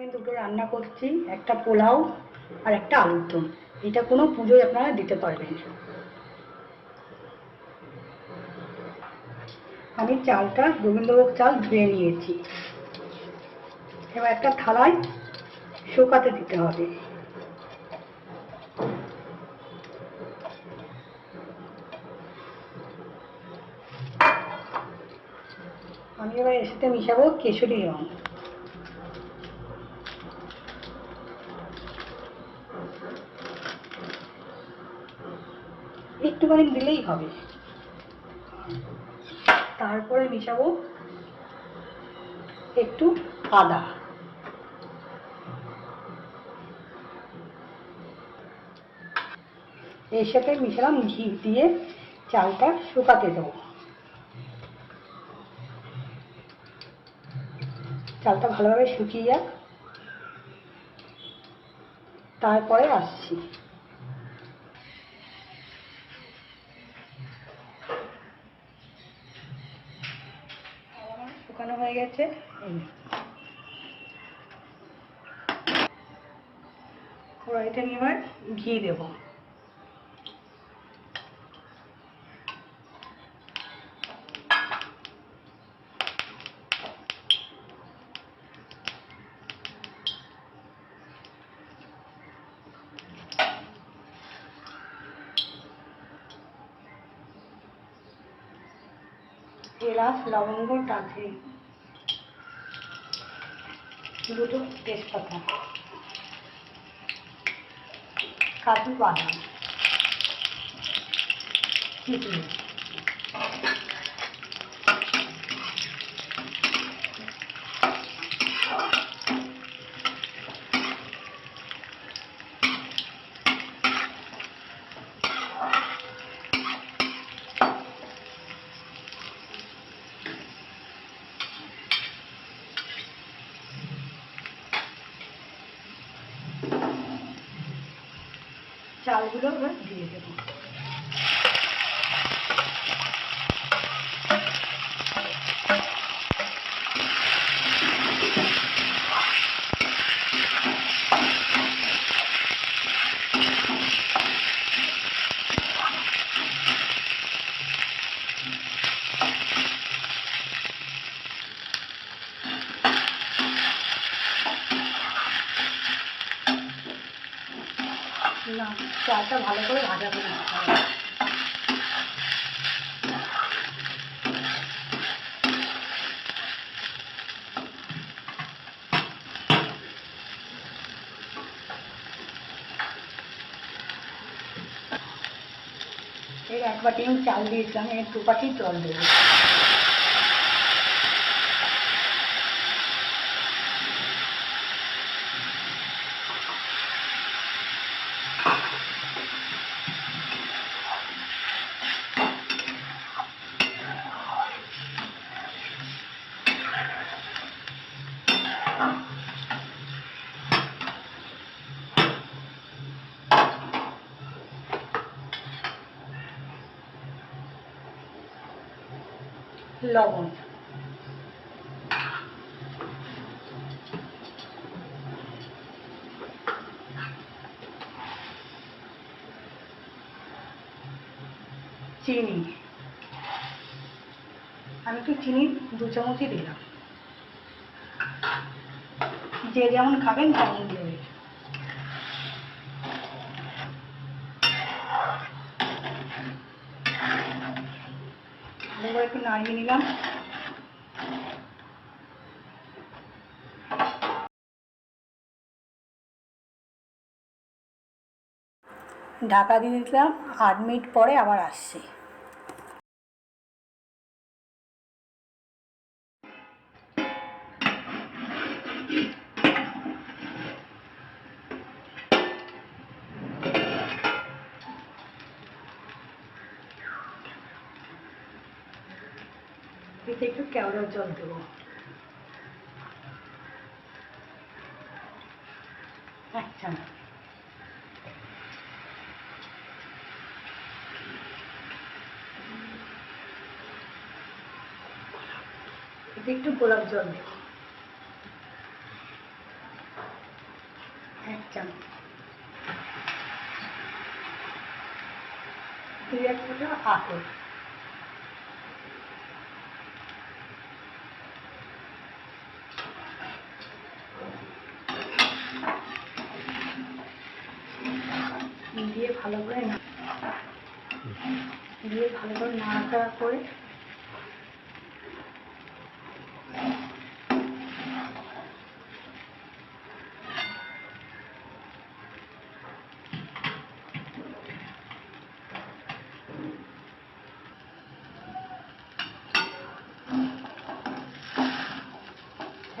আমি দুটো রান্না করছি, একটা পোলাও আর একটা আলুর দম। এটা কোনো পুজোয় আপনারা দিতে পারবেন আমি চালটা, গোবিন্দভোগ চাল ধুয়ে নিয়েছি। এবার একটা থালায় শুকাতে দিতে হবে। আমি এবার এর সাথে মিশাবো কেশরি রং। একটুখানি দিলেই হবে। তারপরে মিশাবো একটু আদা। এর সাথে মিশালাম ঘি দিয়ে চালটা শুকাতে দেবো। চালটা ভালোভাবে শুকিয়ে যাক। তারপরে আসছি চাল আমার শুকানো হয়ে গেছে। কড়াইতে আমি এবার ঘি দেবো। এলাচ লবঙ্গ দারচিনি দুটো তেজপাতা কাজু বাদাম। চালগুলো এবার দিয়ে দেবো। চালটা ভালো করে ভাজা করে নিতে হবে। এক বাটি আমি চাল দিয়েছিলাম দু বাটি জল দেবো লবণ। চিনি। আমি একটু চিনি দু চামচই দিলাম। যে যেমন খাবেন তেমন দেবে এবার একটু নাড়িয়ে নিলাম। ঢাকা দিয়ে দিলাম আট মিনিট পরে আবার আসছি। একটু জল দেবো। এতে একটু গোলাপ জল দেবো। চামচ দুই এক ফোঁটা আতর দিয়ে ভালো করে না দিয়ে ভালো করে নাড়াচাড়া করে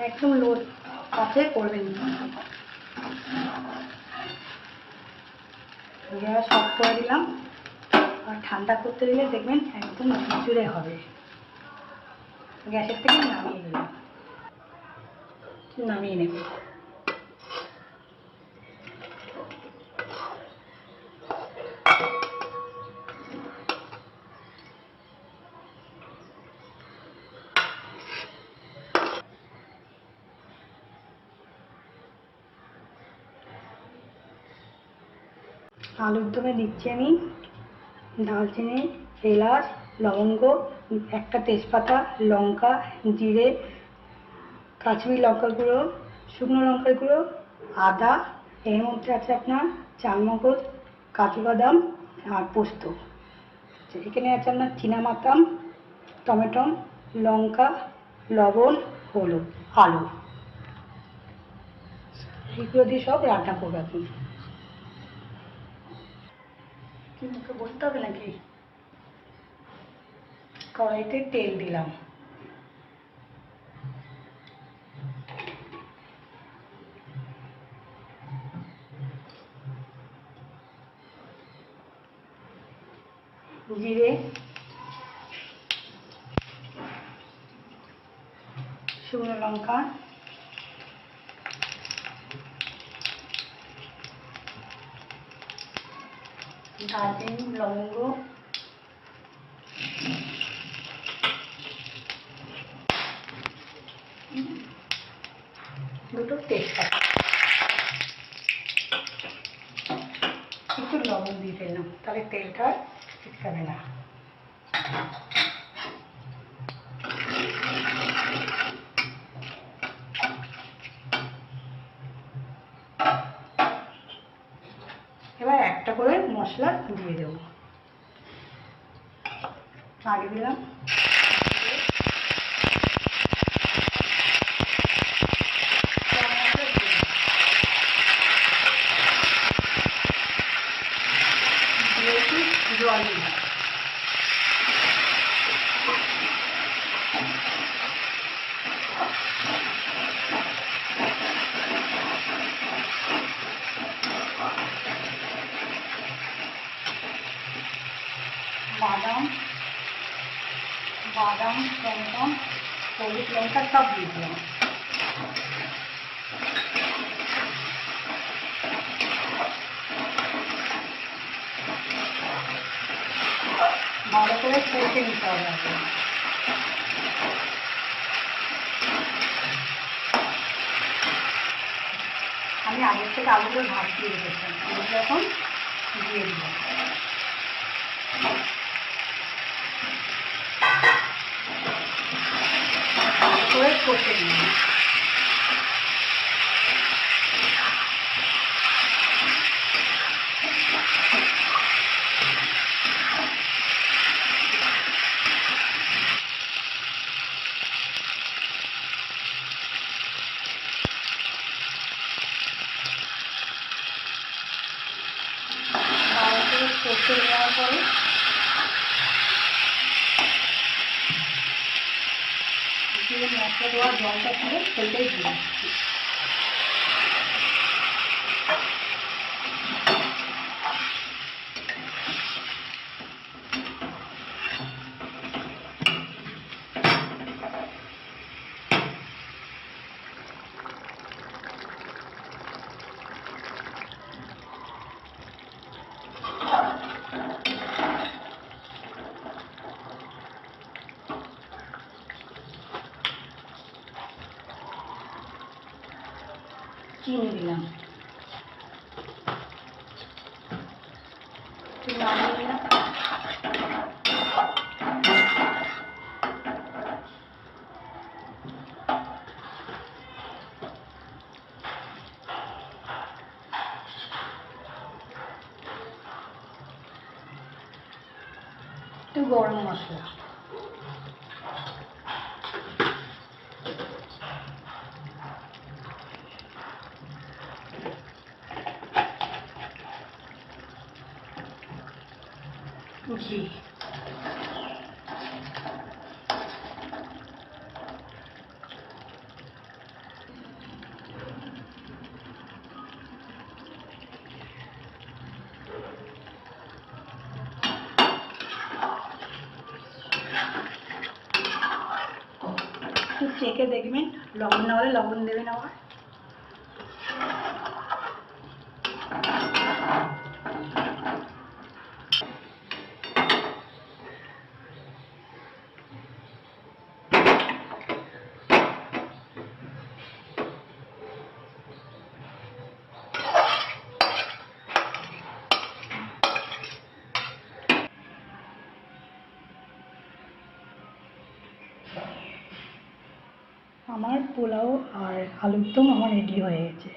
একদম লো কাছে করবেন। গ্যাস অফ করে দিলাম। আর ঠান্ডা করতে দিলে দেখবেন একদম ঝুরঝুরে হবে। গ্যাসের থেকে নামিয়ে দিলাম নামিয়ে নেব। আলুর দমে দিচ্ছি আমি। দারচিনি, এলাচ, লবঙ্গ, একটা তেজপাতা, লঙ্কা, জিরে, কাশ্মীরি লঙ্কা গুঁড়ো, শুকনো লঙ্কার গুঁড়ো, আদা, এর মধ্যে আছে আপনার চালমগজ কাজু বাদাম আর পোস্ত। এখানে আছে আপনার চীনামাতাম টমেটো, লঙ্কা, লবণ, হলুদ, আলু। এইগুলো দিয়ে সব রান্না করবে আপনি। কি মুখে বলতে হবে নাকি? কড়াইতে তেল দিলাম। জিরে। শুকনো লঙ্কা। দারচিনি লবঙ্গ। দুটো তেজপাতা। একটু লবণ দিয়ে দিলাম তাহলে তেলটা ছিটকাবে না এবার একটা করে মশলা দিয়ে দেবো। আগে দিলাম দিয়েছি জল দিলাম বাদাম বাদাম, লঙ্কা, হলুদ লঙ্কা, সব দিয়ে দিলাম। ভালো করে কষে নিতে হবে। আমি আগের থেকে আলুগুলো ভাত দিয়ে রেখেছিলাম। এখন দিয়ে দিলাম। ভালো করে Cây. চিনি দিলাম একটু গরম মশলা একটু চেখে দেখবেন লবণ না হলে লবণ দেবেন আবার। আমার পোলাও আর আলুর দম আমার রেডি হয়ে গেছে।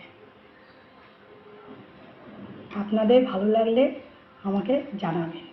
আপনাদের ভালো লাগলে আমাকে জানাবেন।